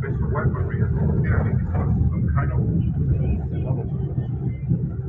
special weaponry and military resources on kind of level.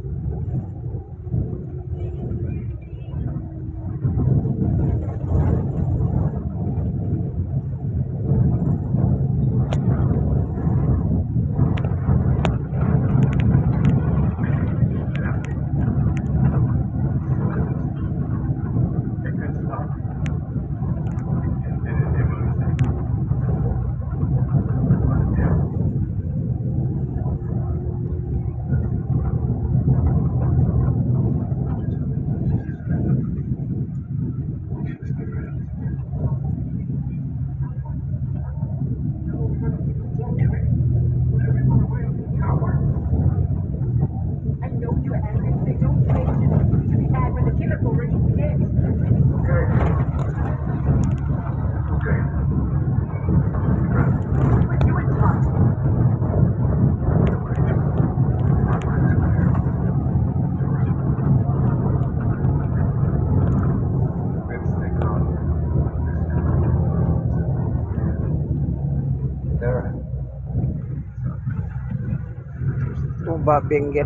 Nuba Benguet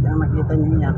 yan makita nyo yan.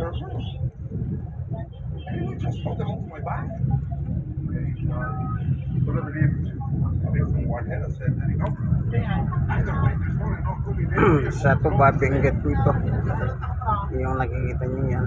surfers? They were just my back. I pinggit. Yung nakikita nyo yan.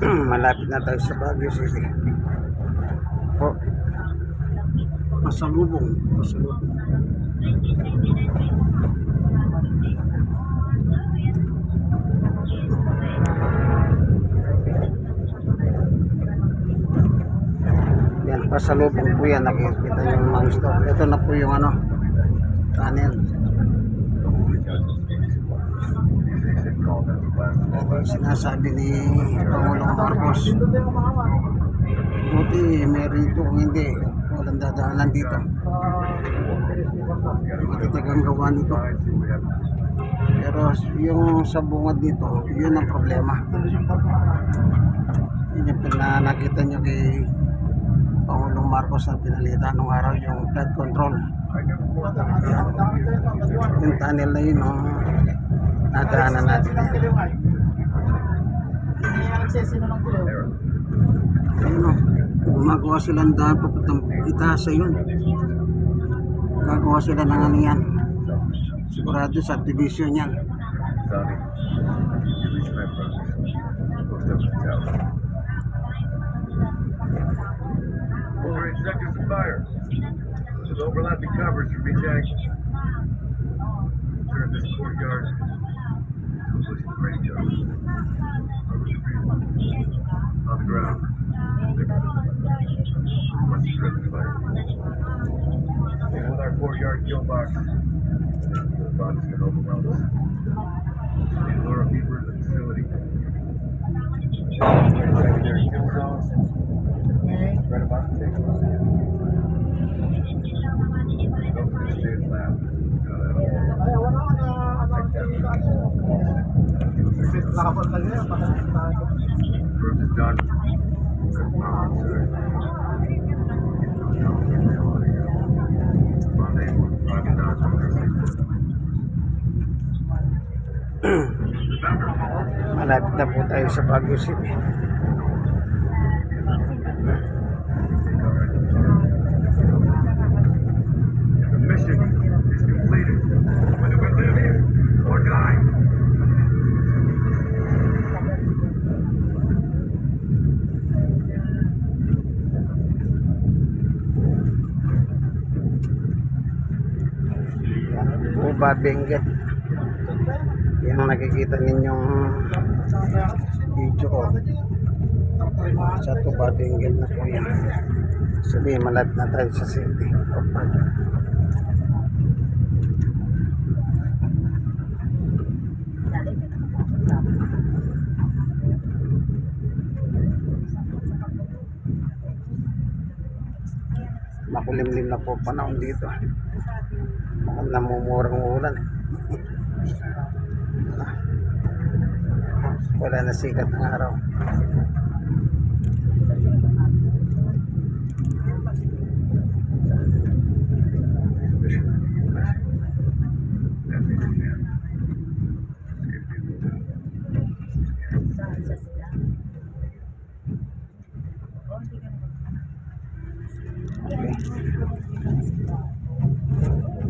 Hmm, malapit na tayo sa Baguio City. Po. Pasalubong pasalubong. Yan pasalubong po yan. Nakikita yung mga store. Ito na po yung ano tunnel Yung sinasabi ni Pangulong Marcos. Buti meron ito kung hindi. Walang dadaanan dito. Matitagang gawa nito. Pero yung sa bungad dito, yun ang problema. Yun yung pina- nakita nyo kay Pangulong Marcos na pinalitan nung araw yung flood control. Yung tunnel na yun, oh, nadaanan natin yan. Ayun o, gumagawa sila ng daan papuntang itaasa yun. Gagawa sila ng ano yan. Sigurado sa division yan. Over eight seconds of fire. With overlapping covers from each angle. Turn this courtyard absolutely. On the ground. With our four yard kill box, the can overwhelm facility. Secondary kill zones. Right about. Don't. Malapit na po tayo sa Baguio City. Uba Benguet. Yan ang nakikita ninyong video ko. Sa Tuba Benguet na po yan. Sabi, malapit na tayo sa city. Makulimlim na po panahon dito. Namumurang ulan. eh. Wala na sikat ng araw.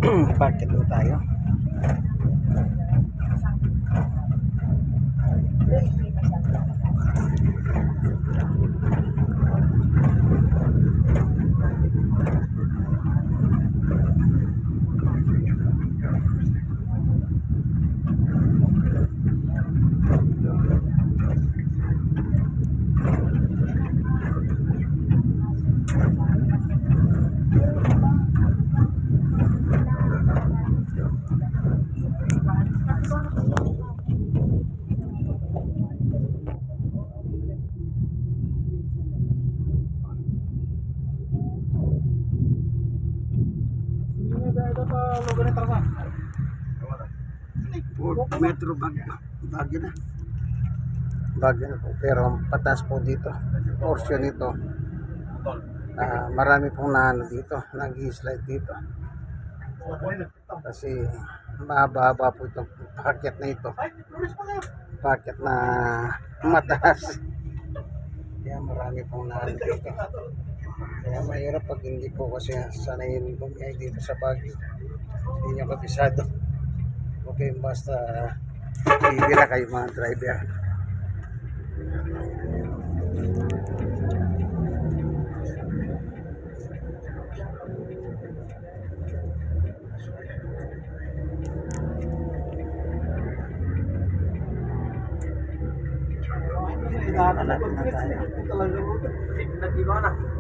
Bakit na tayo? Metro Baguio. Baguio na. Baguio na po. Pero patas po dito. Portion nito. ah, marami pong naano dito. Nag-slide dito. Kasi mahaba-haba po itong packet na ito. Packet na mataas. Kaya marami pong naano dito. Kaya mahirap pag hindi po kasi sanayin bumiyay dito sa Baguio. Hindi nyo kabisado. Okay, basta bibira kayo mga driver. Pinakalat na tayo. Pinakalat na tayo.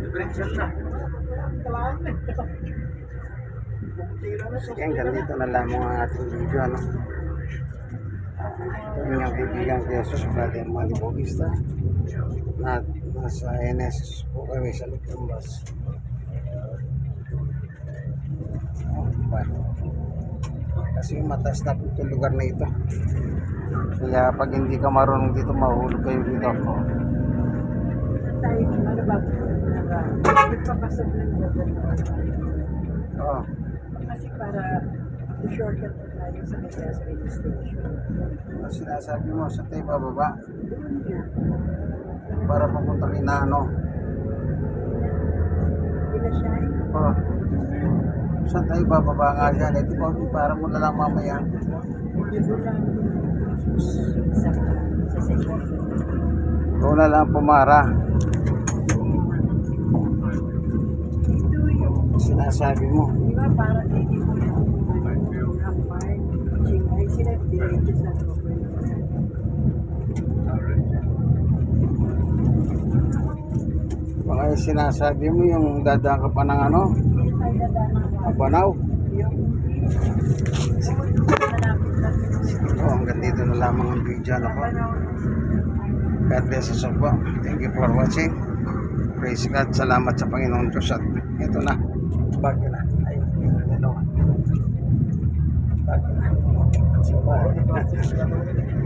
Differential na. Kailangan na. Sige, hanggang dito na lamang ang ating video. Ano? Ito ang inyong kaibigan kay Jesus, Brother Manny Bautista. Na nasa NSS po kami sa Lutumbas. Diba? Kasi mataas na po lugar na ito. Kaya pag hindi ka marunong dito, mahulog kayo dito. Tayo, ano ba, nagpapasok ng government. Oo. Kasi para i-shortcut na tayo sa Megas registration. Ang sinasabi mo sa tayo bababa para papunta kay Nano. Pinasyahin ko. Oh. Saan tayo bababa nga dyan? Di ba para mo na lang mamaya? Ikaw na lang pumara. Yung, Sinasabi mo. di ba, para hindi mo Robert. Baka yung sinasabi mo yung dadaan ka pa ng ano, Abanaw. lang Oh, hanggang dito na lamang ang video na po. God bless us all po. Thank you for watching. Praise God. Salamat sa Panginoon Diyos. At ito na. Bagyo na. Ay, dalawa. Bagyo na. Bye.